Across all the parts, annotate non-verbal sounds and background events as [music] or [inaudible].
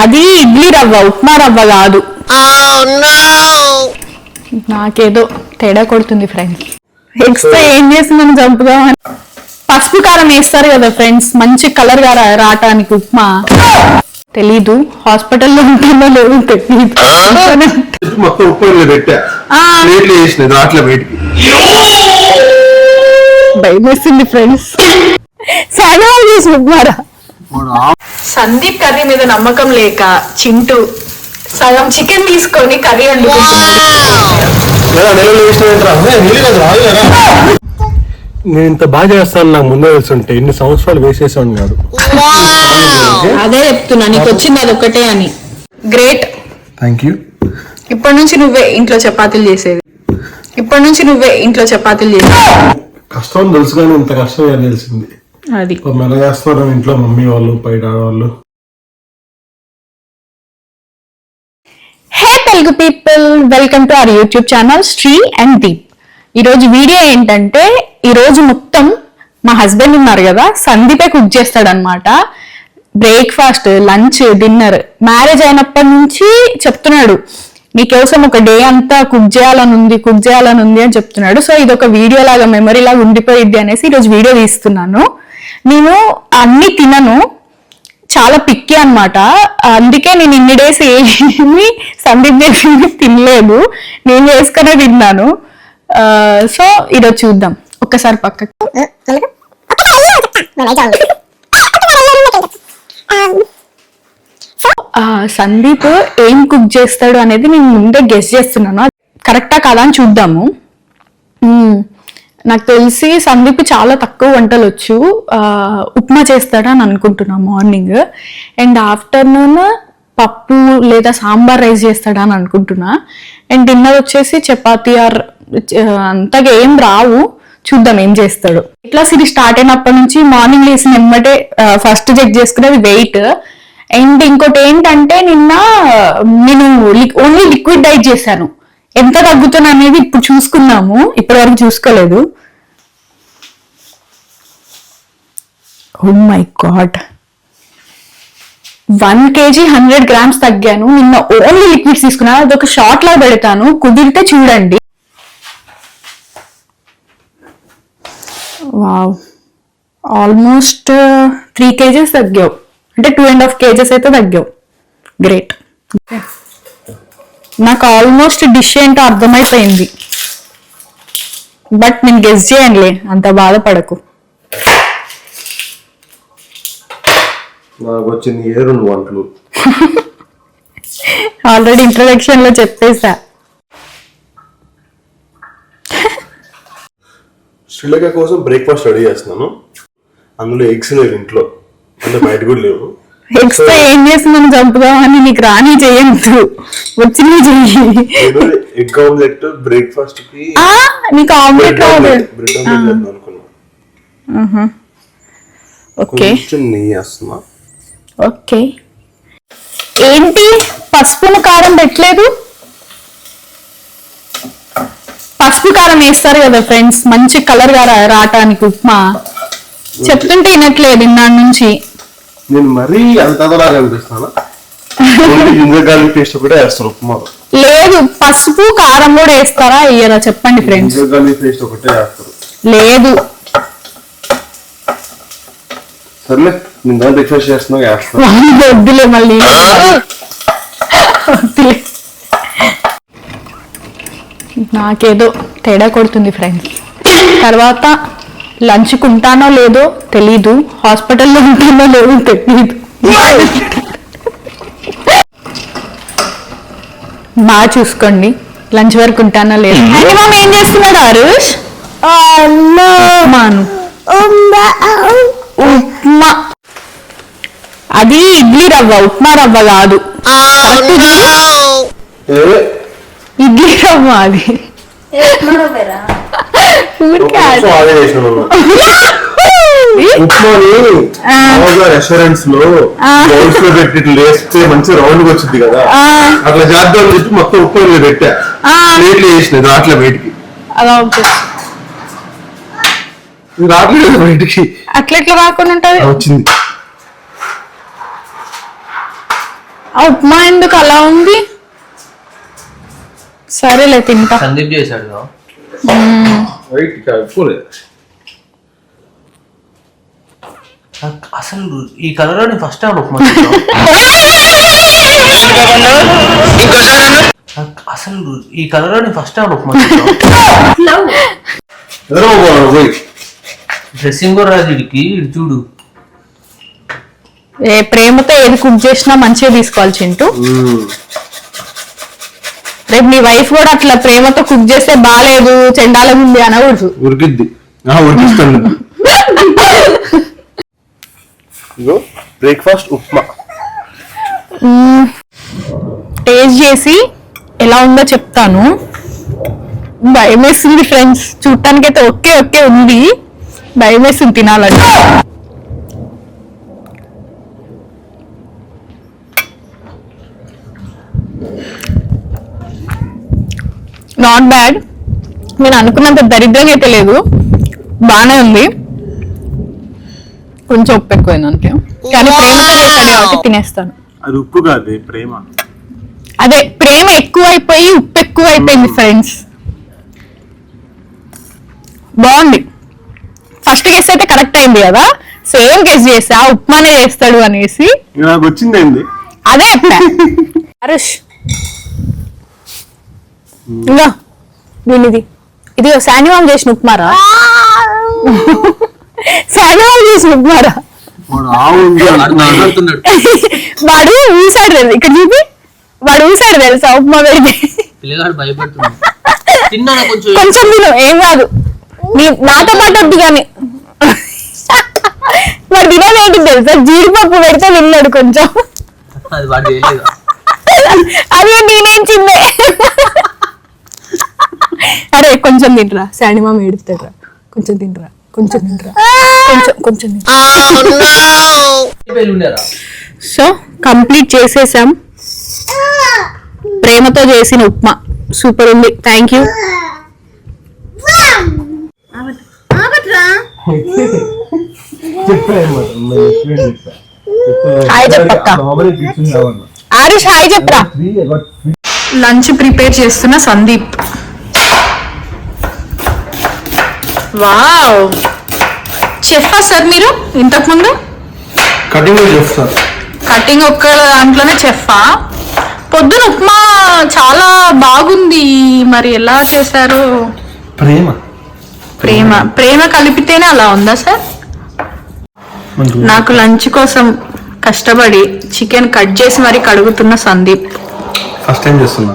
అది ఇడ్లీ రవ్వ ఉప్మా రవ్వ కాదు. నాకేదో తేడా కొడుతుంది ఫ్రెండ్స్తో ఏం చేసి మనం చంపుదామని. పసుపు కారం వేస్తారు కదా ఫ్రెండ్స్ మంచి కలర్గా రా- రావటానికి ఉప్మా. తెలీదు హాస్పిటల్లో ఉంటుందో లేదో తెలీదు. మొత్తం ఉప్పు అందులో పెట్టా. ఆ. ప్లేట్లు వేసిన రాట్ల బయటికి. భయం వేసింది ఫ్రెండ్స్ చాలా చేసి ఉప్మారా సందీప్ కర్రీ మీద నమ్మకం లేక చింటూ సగం చికెన్ తీసుకొని కర్రీ నేను ఇంత బాగా చేస్తాను నాకు ముందే తెలుసుంటే ఇన్ని సంవత్సరాలు వేసేసాను కాదు. అదే చెప్తున్నా నీకు వచ్చింది అది ఒకటే అని. గ్రేట్. థ్యాంక్ యూ ఇప్పటి నుంచి నువ్వే ఇంట్లో చపాతీలు చేసేది. ఇప్పటి నుంచి నువ్వే ఇంట్లో చపాతీలు చేసేది. కష్టం అని తెలుసు కానీ ఇంత కష్టం తెలిసింది? అది. చేస్తున్నారు ఇంట్లో మమ్మీ వాళ్ళు బయట వాళ్ళు hey Telugu people welcome to our YouTube channel Sri and Deep ఈరోజు వీడియో ఏంటంటే ఈరోజు మొత్తం మా హస్బెండ్ ఉన్నారు కదా సందీపే కుక్ చేస్తాడనమాట బ్రేక్ఫాస్ట్ లంచ్ డిన్నర్ మ్యారేజ్ అయినప్పటి నుంచి చెప్తున్నాడు. నీకోసం ఒక డే అంతా కుక్ చేయాలని ఉంది కుక్ చేయాలని ఉంది అని చెప్తున్నాడు. సో ఇది ఒక వీడియో లాగా మెమరీ లాగా ఉండిపోయిద్ది అనేసి ఈరోజు వీడియో తీస్తున్నాను. నేను అన్ని తినను. చాలా పిక్కి అన్నమాట. అందుకే నేను ఇన్ని డేస్ ఏమి సందీప్ చేసింది తినలేదు. నేను చేసుకునే తిన్నాను. సో ఈరోజు చూద్దాం. ఒక్కసారి పక్కకు. సందీప్ ఏం కుక్ చేస్తాడు అనేది నేను ముందే గెస్ చేస్తున్నాను. కరెక్టా కాదా అని చూద్దాము. నాకు తెలిసి సందీప్ చాలా తక్కువ వంటలు వచ్చు. ఉప్మా చేస్తాడని అనుకుంటున్నా మార్నింగ్. అండ్ ఆఫ్టర్నూన్ పప్పు లేదా సాంబార్ రైస్ చేస్తాడని అనుకుంటున్నా. అండ్ డిన్నర్ వచ్చేసి చపాతీ ఆర్ అంతగా ఏం రావు. చూద్దాం ఏం చేస్తాడు. ఇట్లా ఇది స్టార్ట్ అయినప్పటి నుంచి మార్నింగ్ లేసిన నిమ్మటే ఫస్ట్ చెక్ చేసుకునేది వెయిట్ అండ్ ఇంకోటి ఏంటంటే నిన్న నేను ఓన్లీ లిక్విడ్ డైట్ చేశాను. ఎంత తగ్గుతున్నా అనేది ఇప్పుడు చూసుకున్నాము. ఇప్పటి వరకు చూసుకోలేదు. ఓ my God one KG hundred grams తగ్గాను. నిన్న ఓన్లీ లిక్విడ్స్ తీసుకున్నాను అదొక షార్ట్ లా పెడతాను. కుదిరితే చూడండి. వావ్ ఆల్మోస్ట్ త్రీ కేజెస్ తగ్గావు. అంటే టూ అండ్ హాఫ్ కేజెస్ అయితే తగ్గావు. గ్రేట్ నాకు ఆల్మోస్ట్ డిష్ ఏంటో అర్థమైపోయింది. బట్ నేను గెస్ చేయండిలే అంత బాధపడకు. నాకు వచ్చింది ఏ రెండు వంటలు? [laughs] ఆల్రెడీ ఇంట్రడక్షన్లో చెప్పేసా. శ్రీలంక కోసం బ్రేక్ఫాస్ట్ రెడీ చేస్తున్నాను. అందులో ఎగ్స్ లేవు ఇంట్లో. అంటే బయట కూడా లేవు. తో ఏం చేసి మనం చంపుదామని నీకు రాని చేయొద్దు. వచ్చినవి చెయ్యి ఎగ్ ఆమ్లెట్ బ్రేక్ఫాస్ట్కి నీకు ఆమ్లెట్ అనుకున్నా. ఓకే. కొంచెం నెయ్యి వేస్తున్నా. ఓకే. ఏంటి? పసుపును కారం పెట్టలేదు? పసుపు కారం వేస్తారు కదా ఫ్రెండ్స్. మంచి కలర్గా రావటానికి ఉప్మా. చెప్తుంటే వినట్లేదు ఇన్నాళ్ళ నుంచి. నేను మరీ అంత అదలాగా అనిపిస్తాను గార్లిక్ పేస్ట్ ఒకటే వేస్తాను ఉప్మాలో లేదు పసుపు కారం కూడా వేస్తారా? అయ్యారా చెప్పండి ఫ్రెండ్స్. గార్లిక్ పేస్ట్ ఒకటే వేస్తారు. లేదు. సర్లే నేను దాని బ్రేక్ఫాస్ట్ చేస్తున్నా వేస్తాను వద్దులే మళ్ళీ. వద్దులే. నాకేదో తేడా కొడుతుంది ఫ్రెండ్స్. తర్వాత లంచ్ ఉంటానో లేదో తెలీదు. హాస్పిటల్లో ఉంటానో లేదో తెలీదు. బాగా చూసుకోండి. లంచ్ వరకు ఉంటానో లేదో. ఏం చేస్తున్నాడు అరుష్ ఉప్మాను ఉప్మా అది ఇడ్లీ రవ్వ ఉప్మా రవ్వ కాదు. ఇడ్లీ. రవ్వ అది. ఉప్మాని రెస్టారెంట్స్లో బౌల్స్లో పెట్టి వేస్తే మంచి రౌండ్గా వచ్చింది కదా. అట్లా చేద్దాం అని చెప్పి మొత్తం ఉప్పు అందులో పెట్టా. ప్లేట్లు వేసిన రాట్ల బయటికి. అలా ఉంటుంది. ఇది రావట్లేదు బయటికి. అట్లా ఎట్లా రాకుండా ఉంటది. వచ్చింది. ఆ ఉప్మా ఎందుకు అలా ఉంది? సరేలే తింటా. సందీప్ చేశాడు నాకు అసలు ఈ కలర్ నేను ఫస్ట్ టైం అసలు ఈ కలర్ నేను ఫస్ట్ టైం డ్రెస్సింగ్ కూడా రాదు వీడికి చూడు. ఏ ప్రేమతో ఏది కుక్ చేసినా మంచిగా తీసుకోవాలి చింటూ. రేపు మీ వైఫ్ కూడా అట్లా ప్రేమతో కుక్ చేస్తే బాగాలేదు చెండాలం ఉంది అనకూడదు. ఉరికిద్ది. ఉరికిస్తాను. ఇగో బ్రేక్ఫాస్ట్ ఉప్మా. టేస్ట్ చేసి ఎలా ఉందో చెప్తాను. భయం వేస్తుంది ఫ్రెండ్స్. చూడటానికి అయితే ఒకే ఒకే ఉంది. భయం వేస్తుంది తినాలంటే. నాట్ బ్యాడ్ నేను అనుకున్నంత దరిద్రంగా అయితే లేదు. బాగానే ఉంది. కొంచెం ఉప్పు ఎక్కువైంది అంతే కానీ ప్రేమతో చేశాడు కాబట్టి తినేస్తాను. అది ఉప్పు కాదు ప్రేమ. అదే ప్రేమ ఎక్కువ అయిపోయి ఉప్పు ఎక్కువ అయిపోయింది ఫ్రెండ్స్ బాగుంది. ఫస్ట్ గెస్ అయితే కరెక్ట్ అయింది కదా? సేమ్ గెస్ చేసా ఉప్మానే చేస్తాడు అనేసి. నాకు వచ్చింది అదే చెప్పా. హరీష్ ఇంకా దీనిది. ఇది శానివాం చేసిన ఉప్మారా? శానివాం చేసిన ఉప్మారా? వాడు ఊసాడు తెలుసు ఇక్కడ చూపి. వాడు ఊసాడు తెలుసా ఉప్మా పెడితే? కొంచెం? తిను ఏం కాదు. నీ నాతో పాటు వద్దు కానీ. వాడు తినేది తెలుసా? జీడిపప్పు పెడితే తిన్నాడు కొంచెం. అది వాడు చేయలేదు? అదే నేనేం చిన్నే అరే కొంచెం తింటరా. శాండి మామ ఏడుస్తాడురా కొంచెం తింటరా. కొంచెం తింటరా. కొంచెం కొంచెం సో కంప్లీట్ చేసేసాం. ప్రేమతో చేసిన ఉప్మా. సూపర్ ఉంది. థ్యాంక్ యూ హాయ్ చెప్పక్క. ఆరుష్ హాయ్ చెప్పరా. లంచ్ ప్రిపేర్ చేస్తున్న సందీప్. వావ్! చెఫా సార్ మీరు ఇంతకు ముందు కటింగ్ చెప్తాను కటింగ్ ఒక్క దాంట్లోనే చెఫా పొద్దున ఉప్మా చాలా బాగుంది. మరి ఎలా చేశారు? ప్రేమ. ప్రేమ. ప్రేమ కలిపితేనే అలా ఉందా సార్? నాకు లంచ్ కోసం కష్టపడి చికెన్ కట్ చేసి మరి కడుగుతున్న సందీప్. ఫస్ట్ టైం చేస్తున్నా.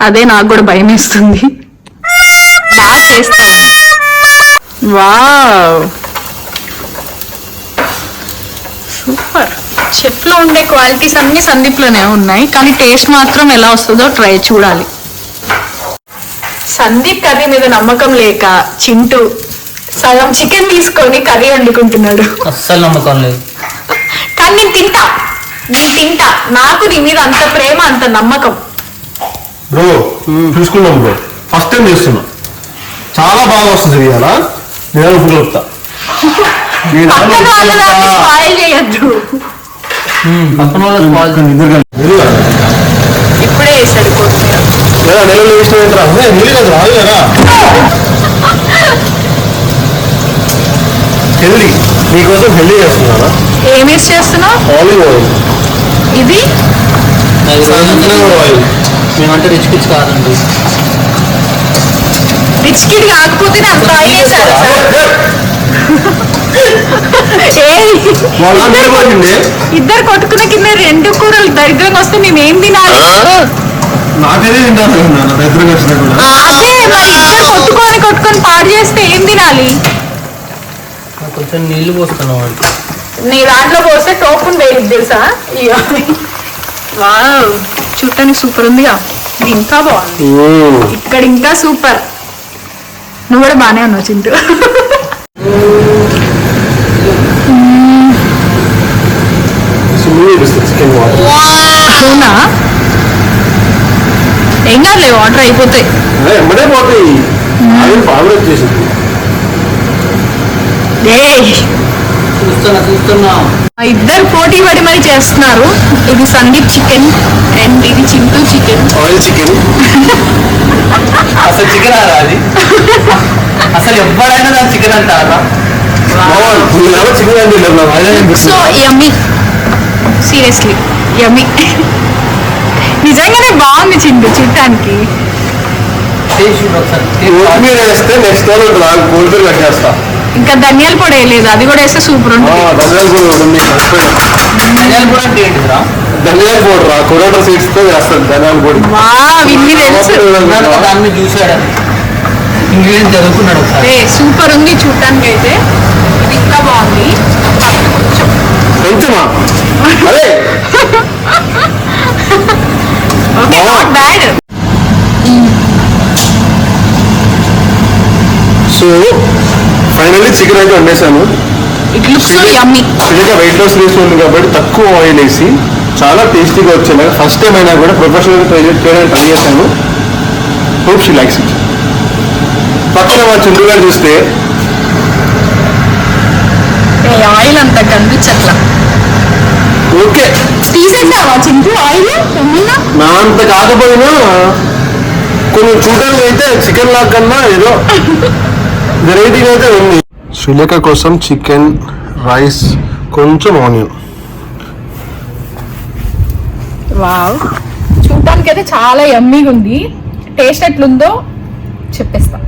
అదే నాకు కూడా భయం వేస్తుంది బాగా చేస్తావు వావ్. సూపర్. చెఫ్లో ఉండే క్వాలిటీస్ అన్ని సందీప్లోనే ఉన్నాయి కానీ టేస్ట్ మాత్రం ఎలా వస్తుందో ట్రై చూడాలి. సందీప్ కర్రీ మీద నమ్మకం లేక చింటూ సగం చికెన్ తీసుకొని కర్రీ వండుకుంటున్నాడు. అస్సలు నమ్మకం లేదు. కానీ నేను తింటా. నేను తింటా. నాకు నీ మీద అంత ప్రేమ అంత నమ్మకం. బ్రో చూసుకున్నాం బ్రో. ఫస్ట్ టైం చేస్తున్నా. చాలా బాగా వస్తుంది ఇవాళ నేను ఉప్పు కలుపుతా నేను స్పాయిల్ చేయొద్దు. పక్కన వాళ్ళ వెరీ గుడ్. ఇప్పుడే వేసాడు కొత్తిమీర లేదా నెలలో వేసిన ఏంట్రా నీళ్ళు కదా రాదు కదా. హెల్దీ. నీకోసం హెల్దీ చేస్తున్నానా? ఏం వేసి చేస్తున్నావు? Olive oil. ఇది? ఆయిల్. మేమంటే రిచ్ పిచ్ కాదండి. కిడ్ కాకపోతే ఏయ్, వాళ్ళు ఇద్దరు కొట్టుకున్న కింద రెండు కూరలు దరిద్రంగా వస్తే మేము ఏం తినాలి నాకైతే తింటాను. వచ్చినా కూడా. అదే ఇద్దరు కొట్టుకొని కొట్టుకొని పాడు చేస్తే ఏం తినాలి? కొంచెం నీళ్ళు పోస్తున్నాం వాడికి నీ దాంట్లో పోస్తే టోపున్ వేయదు తెలుసా. వావ్. చూడటానికి సూపర్ ఉందిగా. ఇది ఇంకా బాగుంది. ఇక్కడ ఇంకా సూపర్. నువ్వు కూడా బాగానే ఉన్నావు చింటూ. అవునా? ఏం కాదులే వాటర్ అయిపోతాయి. చూస్తున్నా చూస్తున్నా. ఇద్దరు పోటీ పడి మరి చేస్తున్నారు. ఇది సందీప్ చికెన్ అండ్ ఇది చింటూ చికెన్. Oil chicken. అసలు చికెన్ అది? అసలు ఎవరైనా దాని చికెన్ అంటారా? So yummy. Seriously yummy. నిజంగానే బాగుంది చూడటానికి చూడు వేస్తే నెక్స్ట్ టైం నాకు గోల్డ్ కట్ చేస్తా. ఇంకా ధనియాల పొడి వేయలేదు అది కూడా వేస్తే సూపర్ ఉంటుంది. ధనియాల పొడి ఉంది. మర్చిపోయాను. ధనియాల పొడి అంటే ఏంటిరా ధనియాల పొడి రా కొరటో సీడ్స్తో చేస్తాను ధనియాల పొడి. వా విన్ని తెలుసు. నాకు దాని మీద చూసాడు ఇంగ్రీడియంట్ చదువుకున్నాడు ఒకసారి. సూపర్ ఉంది చూడటానికి అయితే. ఇది ఇంకా బాగుంది. కొంచెమా? Okay not bad. So finally chicken అయితే యమ్మీ ఇంకా వెయిట్ లాస్ రేస్ ఉంది కాబట్టి తక్కువ ఆయిల్ వేసి చాలా టేస్టీగా వచ్చేలా ఫస్ట్ టైం అయినా కూడా ప్రొఫెషనల్ ట్రై చేయడానికి ట్రై చేశాను. హోప్ షీ లైక్స్ ఇట్ పక్కన మా చంద్రు గారు చూస్తే ఆయిల్ అంత కనిపించట్లా. ఓకే. తీసేసావా చింటూ ఆయిల్ నా అంత కాకపోయినా కొన్ని చూడడానికి అయితే చికెన్ లా కన్నా ఏదో వెరైటీగా అయితే ఉంది. శ్రీలేఖ కోసం చికెన్ రైస్ కొంచెం ఆనియన్. వావ్. చూడటానికి అయితే చాలా యమ్మీగా ఉంది టేస్ట్ ఎట్లుందో చెప్పేస్తా.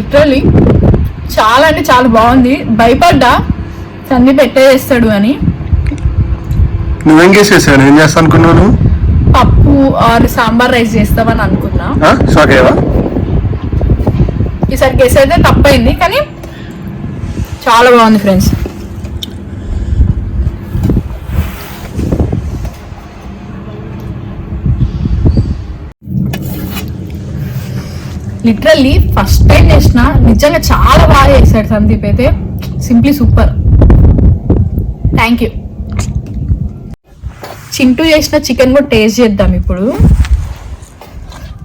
లిటరలీ చాలా అంటే చాలా బాగుంది. భయపడ్డా సందీప్ పెట్టే చేస్తాడు అని. నువ్వేం చేసేసాను ఏం చేస్తా అనుకున్నాను పప్పు ఆర్ సాంబార్ రైస్ చేస్తామని అనుకున్నా. షాక్ అయ్యవా ఈసారి గెస్ అయితే తప్పైంది కానీ చాలా బాగుంది ఫ్రెండ్స్ లిటరల్లీ ఫస్ట్ టైం చేసిన నిజంగా చాలా బాగా చేశాడు సందీప్ అయితే. Simply super thank you Chintu చేసిన చికెన్ కూడా టేస్ట్ చేద్దాం ఇప్పుడు.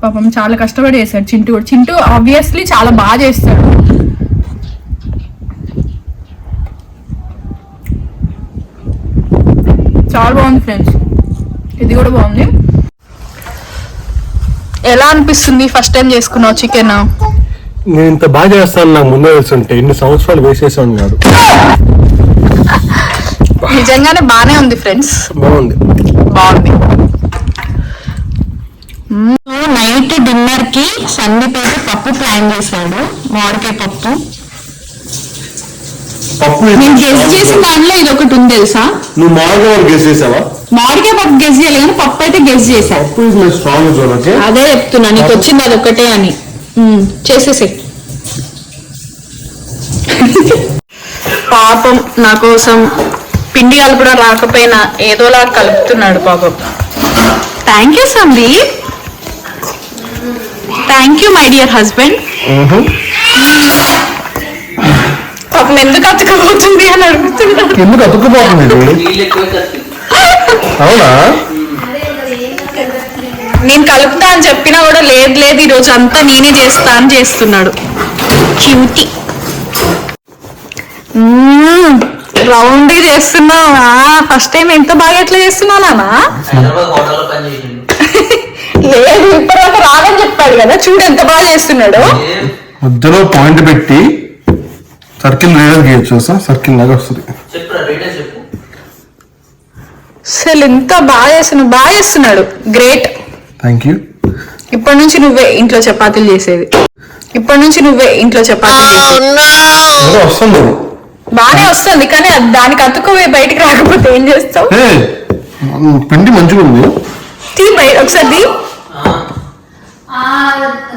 పాపం చాలా కష్టపడి చేశాడు చింటూ కూడా. చింటూ ఆబ్వియస్లీ చాలా బాగా చేస్తాడు. చాలా బాగుంది ఫ్రెండ్స్ ఇది కూడా బాగుంది. ఎలా అనిపిస్తుంది ఫస్ట్ టైం చేసుకున్నావు చికెన్ నేను ఇంత బాగా చేస్తాను నాకు ముందే తెలుసుంటే ఇన్ని సంవత్సరాలు వేసేసాను కాదు. నిజంగానే బాగానే ఉంది ఫ్రెండ్స్ బాగుంది. బాగుంది. నైట్ డిన్నర్కి సందీప్ అయితే పప్పు ప్లాన్ చేశాడు. మామిడికాయ పప్పు. పప్పు నేను గెస్ చేసిన దాంట్లో ఇది ఒకటి ఉంది తెలుసా? నువ్వు మామూలుగా వాళ్ళు గెస్ చేసావా? మామిడికాయ పప్పు గెస్ చేయాలి కానీ పప్పు అయితే గెస్ చేశా. Pappu is my strong zone okay అదే చెప్తున్నా నీకు వచ్చింది అది ఒకటే అని చేసేసే పాపం నా కోసం పిండి కలపడం రాకపోయినా ఏదోలా కలుపుతున్నాడు పాపం. Thank you Sandeep thank you my dear husband పాపం ఎందుకు అతుకపోతుంది అని అడుగుతున్నాడు. ఎందుకు అతుక్కుపోతుంది ఇది నీళ్ళు ఎక్కువ కలిపి అవునా? నేను కలుపుతా అని చెప్పినా కూడా లేదు లేదు ఈ రోజు అంతా నేనే చేస్తా అని చేస్తున్నాడు. క్యూటీ. రౌండ్ చేస్తున్నావా? ఫస్ట్ టైం ఎంత బాగా ఎట్లా చేస్తున్నావు నానా? హైదరాబాద్ హోటల్లో పని చేసిండు. లేదు ఇప్పటివరకు రాదని చెప్పాడు కదా చూడు ఎంత బాగా చేస్తున్నాడు. మధ్యలో పాయింట్ పెట్టి సర్కిల్ రేడర్ గీయచ్చు చూసా సర్కిల్ లాగా వస్తుంది. అసలు ఎంత బాగా చేస్తున్నాడు బాగా చేస్తున్నాడు. గ్రేట్ థ్యాంక్ యూ ఇప్పటి నుంచి నువ్వే ఇంట్లో చపాతీలు చేసేది. ఇప్పటి నుంచి నువ్వే ఇంట్లో చపాతీలు ఏదో వస్తుంది బాగానే వస్తుంది కానీ అది దానికి అతుక్కుపోయి బయటికి రాకపోతే ఏం చేస్తావు? ఏ పిండి మంచిగా ఉంది. తీ బయట ఒకసారి తీ. ఆ,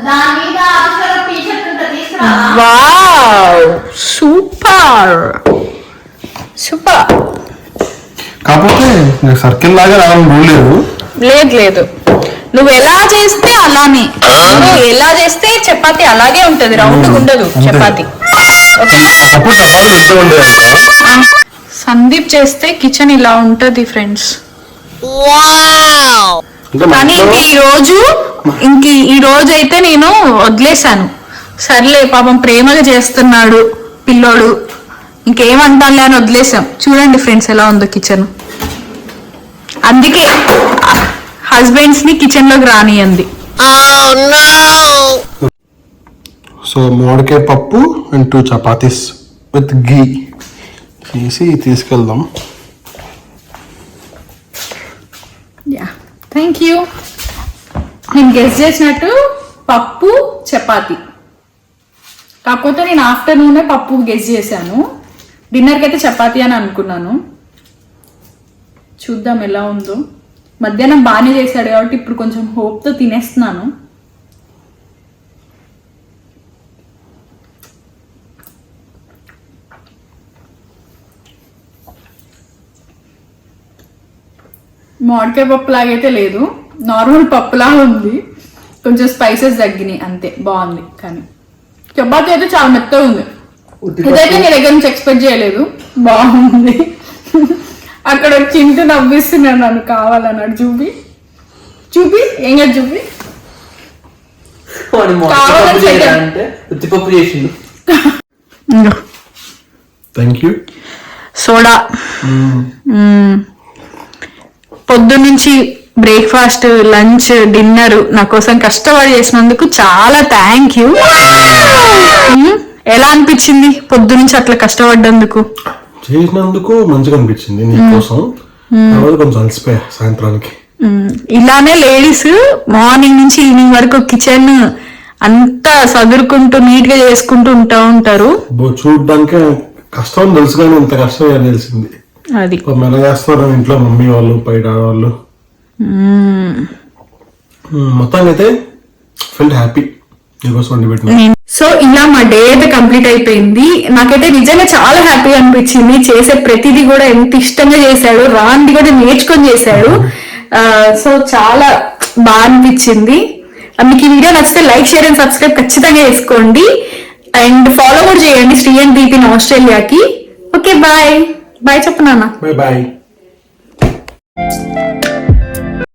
దాని మీద అక్షరం టీ షర్ట్ ఉంటుంది తీసుకురా. వావ్ సూపర్ సూపర్ కాకపోతే సర్కిల్ లాగా రావడం రూల్ లేదు. లేదు లేదు. నువ్వు ఎలా చేస్తే అలానే. నువ్వు ఎలా చేస్తే చపాతి అలాగే ఉంటది. రౌండ్ ఉండదు అంతే. చపాతి. ఉండేది సందీప్ చేస్తే కిచెన్ ఇలా ఉంటది ఫ్రెండ్స్ కానీ ఈ రోజు ఇంక ఈ రోజు అయితే నేను వదిలేశాను. సర్లే పాపం ప్రేమగా చేస్తున్నాడు పిల్లోడు. ఇంకేమంటానులే అని వదిలేసాం చూడండి ఫ్రెండ్స్ ఎలా ఉందో కిచెన్. అందుకే హస్బెండ్స్ని కిచెన్లోకి రానియంది సో మామిడికాయ పప్పు and two chapatis with ghee చేసి తీసుకెళ్దాం. యా థ్యాంక్ యూ నేను గెస్ చేసినట్టు పప్పు చపాతి. కాకపోతే నేను ఆఫ్టర్నూనే పప్పు గెస్ చేశాను. డిన్నర్కి అయితే చపాతి అని అనుకున్నాను. చూద్దాం ఎలా ఉందో. మధ్యాహ్నం బాగానే చేశాడు కాబట్టి ఇప్పుడు కొంచెం హోప్తో తినేస్తున్నాను. మామిడికాయ పప్పు లాగైతే లేదు. నార్మల్ పప్పులాగా ఉంది. కొంచెం స్పైసెస్ తగ్గినాయి అంతే. బాగుంది కానీ. చపాతీ అయితే చాలా మెత్తగా ఉంది. ఇదైతే నీ దగ్గర నుంచి ఎక్స్పెక్ట్ చేయలేదు. బాగుంది. అక్కడ చింటూ నవ్విస్తున్నాడు నన్ను కావాలన్నాడు. చూపి. చూపి. ఏం కాదు చూపి. ఉత్తిపప్పు చేసిండు. Thank you soda. పొద్దున్నుంచి బ్రేక్ఫాస్ట్ లంచ్ డిన్నర్ నా కోసం కష్టపడి చేసినందుకు చాలా థ్యాంక్ యూ ఎలా అనిపించింది పొద్దునుంచి అట్లా కష్టపడ్డందుకు? చేసినందుకు మంచిగా అనిపించింది నీకోసం తర్వాత కొంచెం అలసిపోయా సాయంత్రానికి. ఇలానే లేడీస్ మార్నింగ్ నుంచి ఈవినింగ్ వరకు కిచెన్ అంతా సదురుకుంటూ నీట్గా చేసుకుంటూ ఉంటా ఉంటారు. చూడ్డానికే కష్టం తెలుసు కానీ ఇంత కష్టం అని తెలిసింది. అది. చేస్తున్నారు ఇంట్లో మమ్మీ వాళ్ళు బయట. మ్మ్, మొత్తానికి అయితే ఫెల్ట్ హ్యాపీ. నీకోసం వండి పెట్టిన. సో ఇలా మా డే అయితే కంప్లీట్ అయిపోయింది. నాకైతే నిజంగా చాలా హ్యాపీ అనిపించింది. చేసే ప్రతిదీ కూడా ఎంత ఇష్టంగా చేశాడు రాంది కూడా నేర్చుకొని చేశాడు. సో చాలా బాగా అనిపించింది. మీకు ఈ వీడియో నచ్చితే లైక్ షేర్ అండ్ సబ్స్క్రైబ్ ఖచ్చితంగా చేసుకోండి. అండ్ ఫాలో కూడా చేయండి Sri and Deepin ఆస్ట్రేలియాకి. Okay bye. Bye చెప్పు నాన్న. బాయ్.